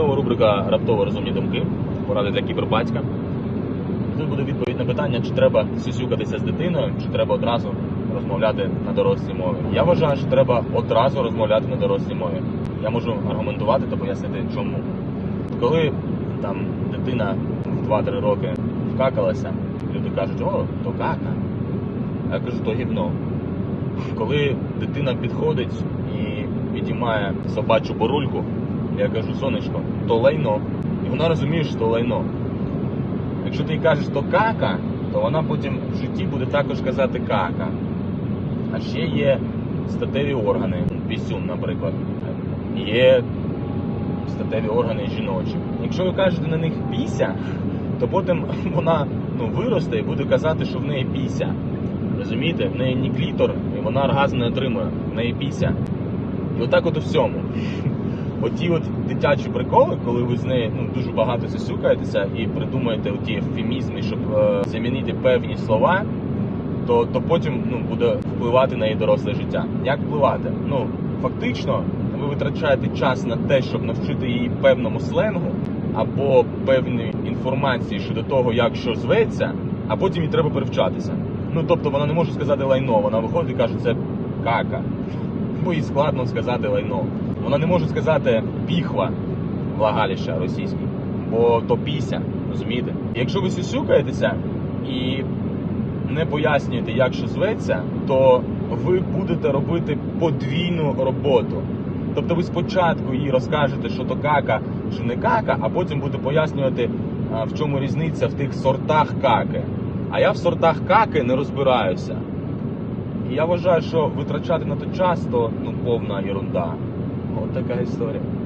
Знову рубрика Раптово розумні думки. Поради для кібербатька. Тут буде відповідь на питання, чи треба сюсюкатися з дитиною, чи треба одразу розмовляти на дорослій мові. Я вважаю, що треба одразу розмовляти на дорослій мові. Я можу аргументувати та пояснити, чому. Коли там дитина в 2-3 роки вкакалася, люди кажуть, о, то кака. А я кажу, то гівно. Коли дитина підходить і підіймає собачу борульку, я кажу, сонечко, то лайно. І вона розуміє, що то лайно. Якщо ти їй кажеш, то кака, то вона потім в житті буде також казати кака. А ще є статеві органи, пісюн, наприклад. Є статеві органи жіночі. Якщо ви кажете на них піся, то потім вона ну, виросте і буде казати, що в неї піся. Розумієте, в неї ні клітор, і вона оргазм не отримує, в неї піся. І отак от у всьому. Оті от дитячі приколи, коли ви з нею ну, дуже багато засюкаєтеся і придумаєте оті ефемізми, щоб е, замінити певні слова, то, то потім ну, буде впливати на її доросле життя. Як впливати? Ну, фактично, ви витрачаєте час на те, щоб навчити її певному сленгу або певної інформації щодо того, як що зветься, а потім їй треба перевчатися. Ну тобто вона не може сказати лайно, вона виходить і каже, це кака. Бо їй складно сказати лайно. Вона не може сказати піхва влагаліща російський, бо то піся, розумієте? Якщо ви сюсюкаєтеся і не пояснюєте, як що зветься, то ви будете робити подвійну роботу. Тобто ви спочатку їй розкажете, що то кака, що не кака, а потім будете пояснювати, в чому різниця в тих сортах каки. А я в сортах каки не розбираюся. І я вважаю, що витрачати на той час то ну повна ерунда. otras historias.